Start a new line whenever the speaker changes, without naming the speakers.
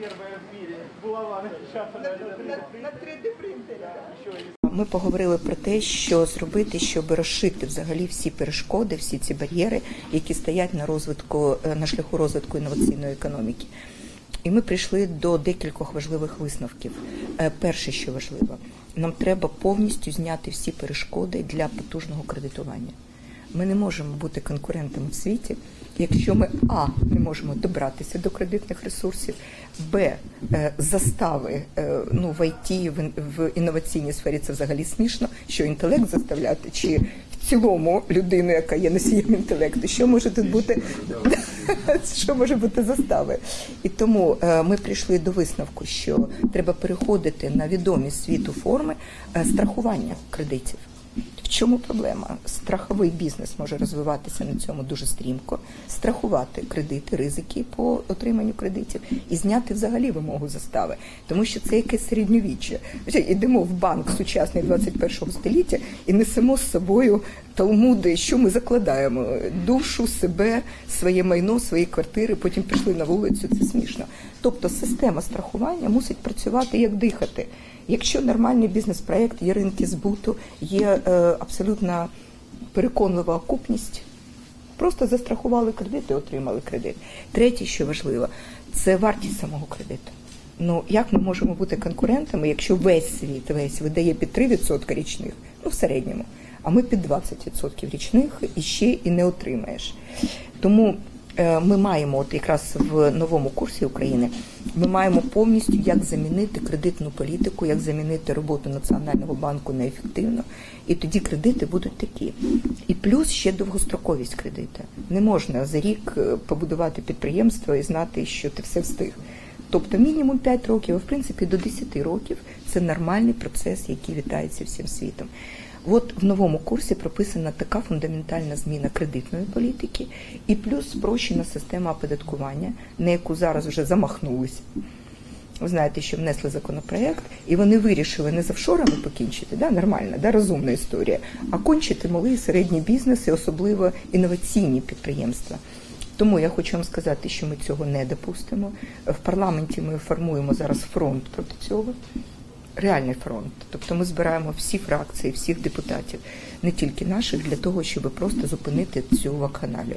первая в мире булава напечатана
на 3D принтері.
еще и
Ми поговорили про те, що зробити, щоб розшити взагалі всі перешкоди, всі ці бар'єри, які стоять на розвитку е, на шляху розвитку інноваційної економіки. І ми прийшли до декількох важливих висновків. Е, Перше, що важливо, нам треба повністю зняти всі перешкоди для потужного кредитування. Ми не можемо бути конкурентами в світі, якщо ми а не можемо добратися до кредитних ресурсів, б е, застави е, ну в ІТ, в, інноваційній сфері це взагалі смішно, що інтелект заставляти, чи в цілому людину, яка є носієм інтелекту, що може тут бути що може бути застави. І тому е, ми прийшли до висновку, що треба переходити на відомі світу форми страхування кредитів. Чому проблема? Страховий бізнес може розвиватися на цьому дуже стрімко, страхувати кредити, ризики по отриманню кредитів і зняти взагалі вимогу застави, тому що це якесь середньовіччя. Йдемо в банк сучасний 21 століття і несемо з собою талмуди, що ми закладаємо душу, себе, своє майно, свої квартири. Потім пішли на вулицю. Це смішно. Тобто система страхування мусить працювати як дихати. Якщо нормальний бізнес-проект, є ринки збуту, є е, абсолютно переконлива окупність, просто застрахували кредит і отримали кредит. Третє, що важливо, це вартість самого кредиту. Ну як ми можемо бути конкурентами, якщо весь світ весь видає під 3% річних, ну в середньому, а ми під 20% річних і ще і не отримаєш. Тому ми маємо, от якраз в новому курсі України, ми маємо повністю як замінити кредитну політику, як замінити роботу Національного банку на ефективну. І тоді кредити будуть такі. І плюс ще довгостроковість кредита. Не можна за рік е, побудувати підприємство і знати, що ти все встиг. Тобто мінімум 5 років, а в принципі до 10 років це нормальний процес, який вітається всім світом. От в новому курсі прописана така фундаментальна зміна кредитної політики і плюс спрощена система оподаткування, на яку зараз вже замахнулися. Ви знаєте, що внесли законопроект, і вони вирішили не з офшорами покінчити, да, нормальна, да, розумна історія, а кончити малий і середній бізнес, і особливо інноваційні підприємства. Тому я хочу вам сказати, що ми цього не допустимо. В парламенті ми формуємо зараз фронт проти цього. Реальний фронт. Тобто ми збираємо всі фракції, всіх депутатів, не тільки наших, для того, щоб просто зупинити цю вакханалію.